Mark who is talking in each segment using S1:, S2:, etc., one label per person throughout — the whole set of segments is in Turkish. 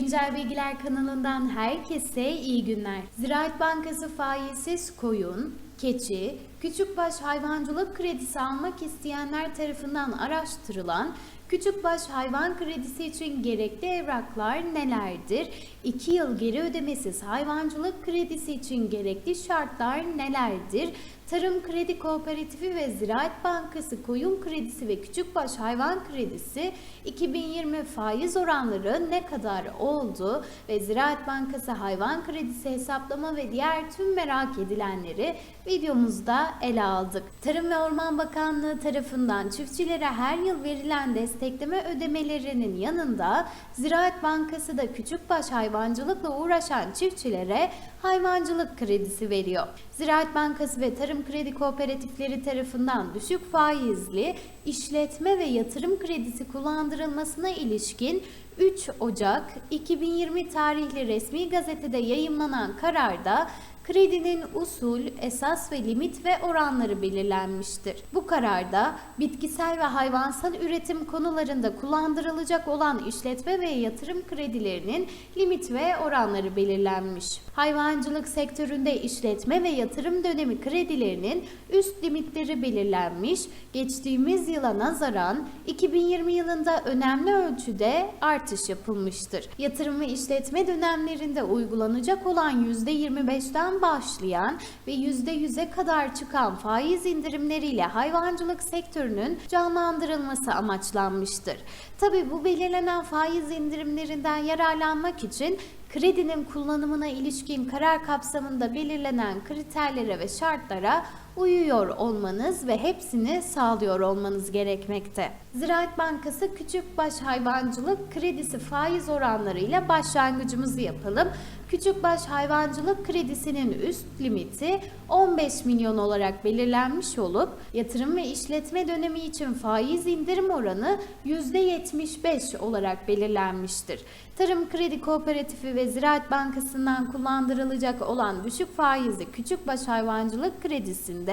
S1: Güncel Bilgiler kanalından herkese iyi günler. Ziraat Bankası faizsiz koyun, keçi, küçükbaş hayvancılık kredisi almak isteyenler tarafından araştırılan küçükbaş hayvan kredisi için gerekli evraklar nelerdir? 2 yıl geri ödemesiz hayvancılık kredisi için gerekli şartlar nelerdir? Tarım Kredi Kooperatifi ve Ziraat Bankası koyun kredisi ve küçükbaş hayvan kredisi 2020 faiz oranları ne kadar oldu ve Ziraat Bankası hayvan kredisi hesaplama ve diğer tüm merak edilenleri videomuzda ele aldık. Tarım ve Orman Bakanlığı tarafından çiftçilere her yıl verilen destekleme ödemelerinin yanında Ziraat Bankası da küçükbaş hayvancılıkla uğraşan çiftçilere hayvancılık kredisi veriyor. Ziraat Bankası ve Tarım Kredi Kooperatifleri tarafından düşük faizli işletme ve yatırım kredisi kullandırılmasına ilişkin 3 Ocak 2020 tarihli resmi gazetede yayımlanan kararda kredinin usul, esas ve limit ve oranları belirlenmiştir. Bu kararda bitkisel ve hayvansal üretim konularında kullandırılacak olan işletme ve yatırım kredilerinin limit ve oranları belirlenmiş. Hayvancılık sektöründe işletme ve yatırım dönemi kredilerinin üst limitleri belirlenmiş. Geçtiğimiz yıla nazaran 2020 yılında önemli ölçüde artış yapılmıştır. Yatırım ve işletme dönemlerinde uygulanacak olan %25'ten başlayan ve %100'e kadar çıkan faiz indirimleriyle hayvancılık sektörünün canlandırılması amaçlanmıştır. Tabi bu belirlenen faiz indirimlerinden yararlanmak için kredinin kullanımına ilişkin karar kapsamında belirlenen kriterlere ve şartlara uyuyor olmanız ve hepsini sağlıyor olmanız gerekmekte. Ziraat Bankası Küçükbaş Hayvancılık Kredisi faiz oranlarıyla başlangıcımızı yapalım. Küçükbaş hayvancılık kredisinin üst limiti 15 milyon olarak belirlenmiş olup yatırım ve işletme dönemi için faiz indirim oranı %75 olarak belirlenmiştir. Tarım Kredi Kooperatifi ve Ziraat Bankası'ndan kullandırılacak olan düşük faizli küçükbaş hayvancılık kredisinde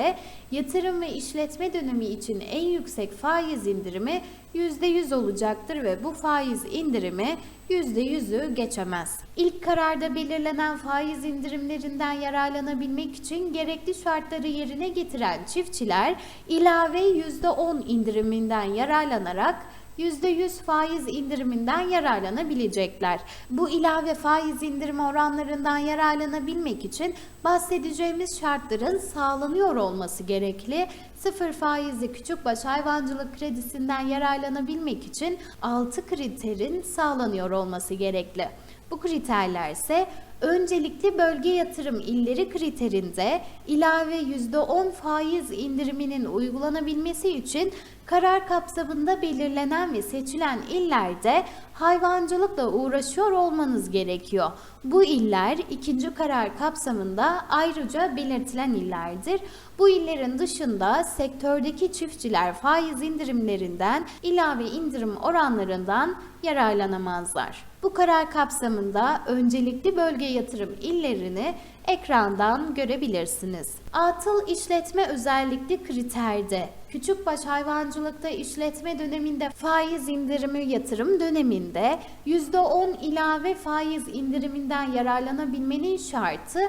S1: yatırım ve işletme dönemi için en yüksek faiz indirimi %100 olacaktır ve bu faiz indirimi %100'ü geçemez. İlk kararda belirlenen faiz indirimlerinden yararlanabilmek için gerekli şartları yerine getiren çiftçiler ilave %10 indiriminden yararlanarak %100 faiz indiriminden yararlanabilecekler. Bu ilave faiz indirimi oranlarından yararlanabilmek için bahsedeceğimiz şartların sağlanıyor olması gerekli. Sıfır faizli küçükbaş hayvancılık kredisinden yararlanabilmek için 6 kriterin sağlanıyor olması gerekli. Bu kriterler ise öncelikli bölge yatırım illeri kriterinde ilave %10 faiz indiriminin uygulanabilmesi için karar kapsamında belirlenen ve seçilen illerde hayvancılıkla uğraşıyor olmanız gerekiyor. Bu iller ikinci karar kapsamında ayrıca belirtilen illerdir. Bu illerin dışında sektördeki çiftçiler faiz indirimlerinden, ilave indirim oranlarından yararlanamazlar. Bu karar kapsamında öncelikli bölge yatırım illerini ekrandan görebilirsiniz. Atıl işletme özellikli kriterde küçükbaş hayvancılıkta işletme döneminde faiz indirimi yatırım döneminde %10 ilave faiz indiriminden yararlanabilmenin şartı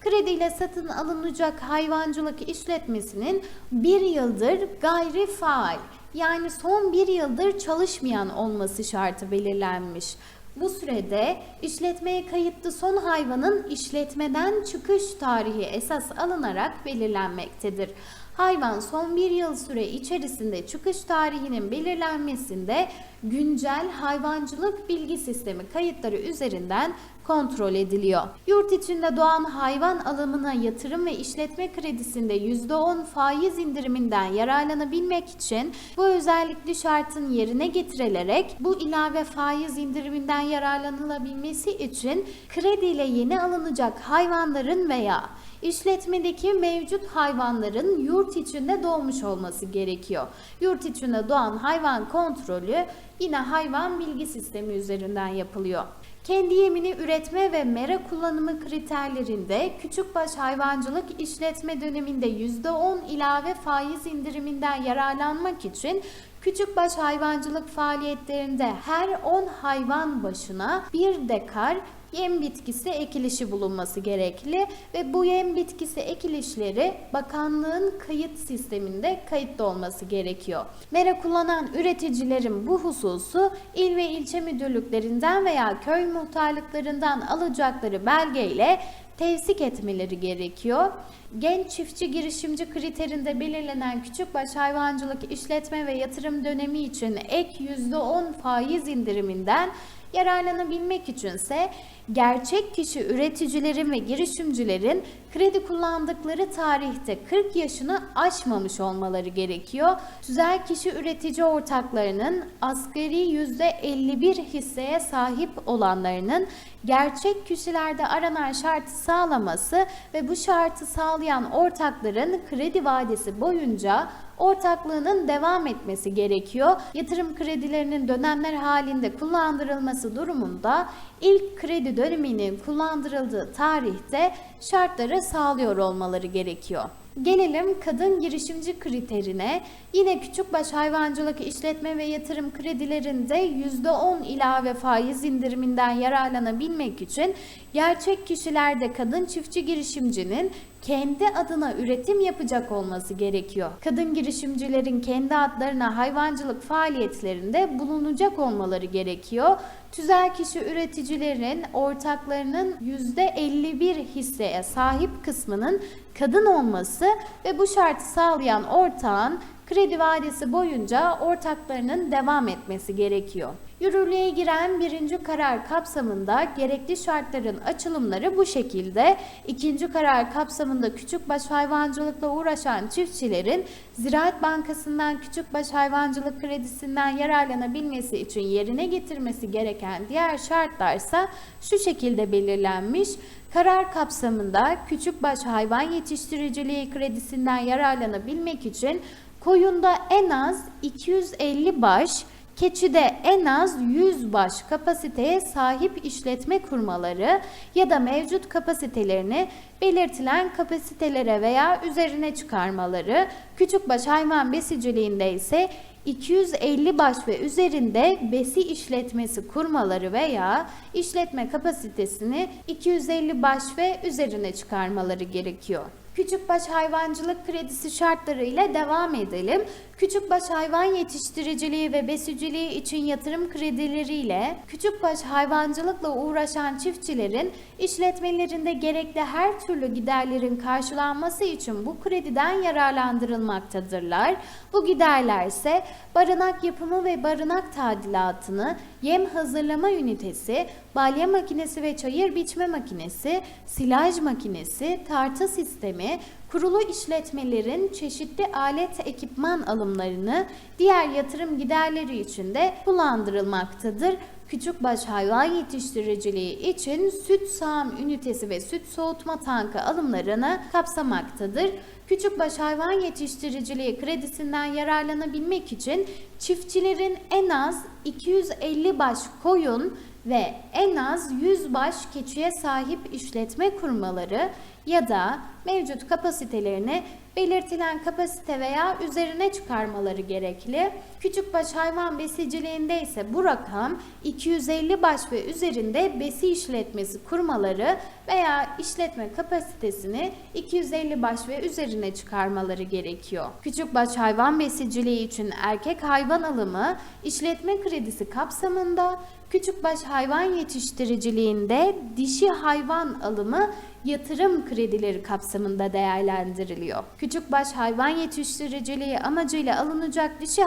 S1: krediyle satın alınacak hayvancılık işletmesinin bir yıldır gayri faal yani son bir yıldır çalışmayan olması şartı belirlenmiş. Bu sürede işletmeye kayıtlı son hayvanın işletmeden çıkış tarihi esas alınarak belirlenmektedir. Hayvan son bir yıl süre içerisinde çıkış tarihinin belirlenmesinde güncel hayvancılık bilgi sistemi kayıtları üzerinden kontrol ediliyor. Yurt içinde doğan hayvan alımına yatırım ve işletme kredisinde %10 faiz indiriminden yararlanabilmek için bu özellikli şartın yerine getirilerek bu ilave faiz indiriminden yararlanılabilmesi için krediyle yeni alınacak hayvanların veya işletmedeki mevcut hayvanların yurt içinde doğmuş olması gerekiyor. Yurt içinde doğan hayvan kontrolü yine hayvan bilgi sistemi üzerinden yapılıyor. Kendi yemini üretme ve mera kullanımı kriterlerinde küçükbaş hayvancılık işletme döneminde %10 ilave faiz indiriminden yararlanmak için küçükbaş hayvancılık faaliyetlerinde her 10 hayvan başına bir dekar yem bitkisi ekilişi bulunması gerekli ve bu yem bitkisi ekilişleri bakanlığın kayıt sisteminde kayıtlı olması gerekiyor. Mera kullanan üreticilerin bu hususu il ve ilçe müdürlüklerinden veya köy muhtarlıklarından alacakları belgeyle tevsik etmeleri gerekiyor. Genç çiftçi girişimci kriterinde belirlenen küçükbaş hayvancılık işletme ve yatırım dönemi için ek %10 faiz indiriminden yararlanabilmek içinse gerçek kişi üreticilerin ve girişimcilerin kredi kullandıkları tarihte 40 yaşını aşmamış olmaları gerekiyor. Tüzel kişi üretici ortaklarının asgari %51 hisseye sahip olanlarının gerçek kişilerde aranan şartı sağlaması ve bu şartı sağlayan ortakların kredi vadesi boyunca ortaklığının devam etmesi gerekiyor. Yatırım kredilerinin dönemler halinde kullandırılması durumunda ilk kredi döneminin kullandırıldığı tarihte şartları sağlıyor olmaları gerekiyor. Gelelim kadın girişimci kriterine. Yine küçükbaş hayvancılık işletme ve yatırım kredilerinde %10 ilave faiz indiriminden yararlanabilmek için gerçek kişilerde kadın çiftçi girişimcinin kendi adına üretim yapacak olması gerekiyor. Kadın girişimcilerin kendi adlarına hayvancılık faaliyetlerinde bulunacak olmaları gerekiyor. Tüzel kişi üreticilerin ortaklarının %51 hisseye sahip kısmının kadın olması ve bu şartı sağlayan ortağın kredi vadesi boyunca ortaklarının devam etmesi gerekiyor. Yürürlüğe giren birinci karar kapsamında gerekli şartların açılımları bu şekilde. İkinci karar kapsamında küçükbaş hayvancılıkla uğraşan çiftçilerin Ziraat Bankası'ndan küçükbaş hayvancılık kredisinden yararlanabilmesi için yerine getirmesi gereken diğer şartlarsa şu şekilde belirlenmiş. Karar kapsamında küçükbaş hayvan yetiştiriciliği kredisinden yararlanabilmek için koyunda en az 250 baş, Keçide en az 100 baş kapasiteye sahip işletme kurmaları ya da mevcut kapasitelerini belirtilen kapasitelere veya üzerine çıkarmaları, küçükbaş hayvan besiciliğinde ise 250 baş ve üzerinde besi işletmesi kurmaları veya işletme kapasitesini 250 baş ve üzerine çıkarmaları gerekiyor. Küçükbaş hayvancılık kredisi şartlarıyla devam edelim. Küçükbaş hayvan yetiştiriciliği ve besiciliği için yatırım kredileriyle küçükbaş hayvancılıkla uğraşan çiftçilerin işletmelerinde gerekli her türlü giderlerin karşılanması için bu krediden yararlandırılmaktadırlar. Bu giderler ise barınak yapımı ve barınak tadilatını, yem hazırlama ünitesi, balya makinesi ve çayır biçme makinesi, silaj makinesi, tartı sistemi, kurulu işletmelerin çeşitli alet ekipman alımlarını diğer yatırım giderleri için de kullandırılmaktadır. Küçükbaş hayvan yetiştiriciliği için süt sağım ünitesi ve süt soğutma tankı alımlarını kapsamaktadır. Küçükbaş hayvan yetiştiriciliği kredisinden yararlanabilmek için çiftçilerin en az 250 baş koyun ve en az 100 baş keçiye sahip işletme kurmaları ya da mevcut kapasitelerini belirtilen kapasite veya üzerine çıkarmaları gerekli. Küçükbaş hayvan besiciliğinde ise bu rakam 250 baş ve üzerinde besi işletmesi kurmaları veya işletme kapasitesini 250 baş ve üzerine çıkarmaları gerekiyor. Küçükbaş hayvan besiciliği için erkek hayvan alımı işletme kredisi kapsamında küçükbaş hayvan yetiştiriciliğinde dişi hayvan alımı yatırım kredileri kapsamında değerlendiriliyor. Küçükbaş hayvan yetiştiriciliği amacıyla alınacak dişi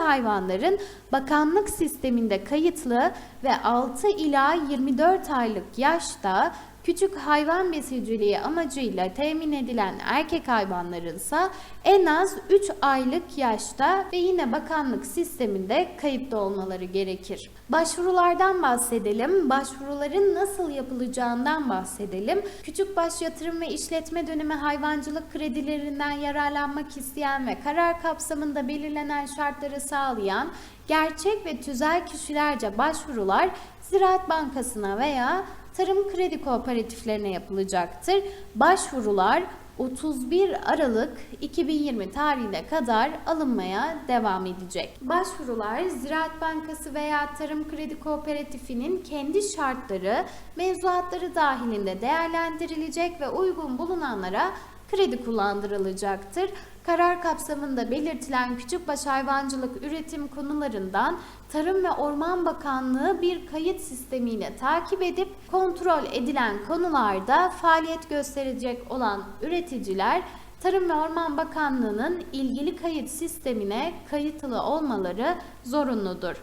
S1: hayvanların bakanlık sisteminde kayıtlı ve 6 ila 24 aylık yaşta küçük hayvan besiciliği amacıyla temin edilen erkek hayvanlarınsa en az 3 aylık yaşta ve yine bakanlık sisteminde kayıpta olmaları gerekir. Başvurulardan bahsedelim. Başvuruların nasıl yapılacağından bahsedelim. Küçükbaş yatırım ve işletme dönemi hayvancılık kredilerinden yararlanmak isteyen ve karar kapsamında belirlenen şartları sağlayan gerçek ve tüzel kişilerce başvurular Ziraat Bankası'na veya tarım kredi kooperatiflerine yapılacaktır. Başvurular 31 Aralık 2020 tarihine kadar alınmaya devam edecek. Başvurular Ziraat Bankası veya Tarım Kredi Kooperatifinin kendi şartları, mevzuatları dahilinde değerlendirilecek ve uygun bulunanlara kredi kullandırılacaktır. Karar kapsamında belirtilen küçükbaş hayvancılık üretim konularından Tarım ve Orman Bakanlığı bir kayıt sistemiyle takip edip kontrol edilen konularda faaliyet gösterecek olan üreticiler Tarım ve Orman Bakanlığı'nın ilgili kayıt sistemine kayıtlı olmaları zorunludur.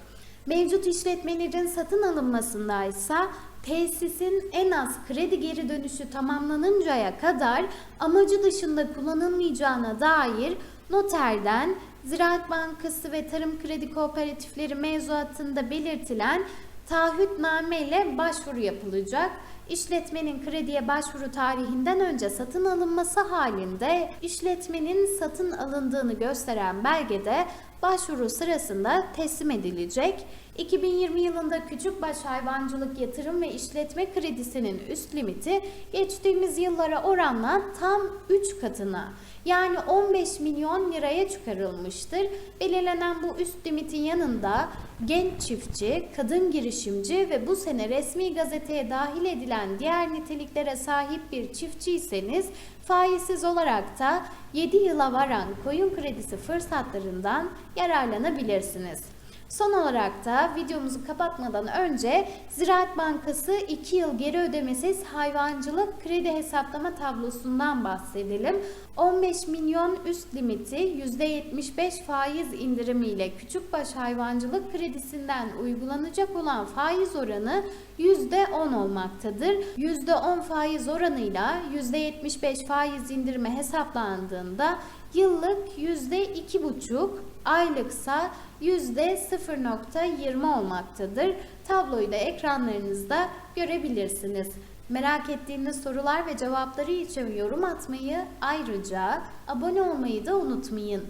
S1: Mevcut işletmelerin satın alınmasında ise tesisin en az kredi geri dönüşü tamamlanıncaya kadar amacı dışında kullanılmayacağına dair noterden Ziraat Bankası ve Tarım Kredi Kooperatifleri mevzuatında belirtilen taahhütname ile başvuru yapılacak. İşletmenin krediye başvuru tarihinden önce satın alınması halinde işletmenin satın alındığını gösteren belgede başvuru sırasında teslim edilecek. 2020 yılında küçükbaş hayvancılık yatırım ve işletme kredisinin üst limiti geçtiğimiz yıllara oranla tam 3 katına yani 15 milyon liraya çıkarılmıştır. Belirlenen bu üst limitin yanında genç çiftçi, kadın girişimci ve bu sene resmi gazeteye dahil edilen diğer niteliklere sahip bir çiftçiyseniz faizsiz olarak da 7 yıla varan koyun kredisi fırsatlarından yararlanabilirsiniz. Son olarak da videomuzu kapatmadan önce Ziraat Bankası 2 yıl geri ödemesiz hayvancılık kredi hesaplama tablosundan bahsedelim. 15 milyon üst limiti %75 faiz indirimiyle küçükbaş hayvancılık kredisinden uygulanacak olan faiz oranı %10 olmaktadır. %10 faiz oranıyla %75 faiz indirimi hesaplandığında yıllık %2,5 aylıksa %0.20 olmaktadır. Tabloyu da ekranlarınızda görebilirsiniz. Merak ettiğiniz sorular ve cevapları için yorum atmayı ayrıca abone olmayı da unutmayın.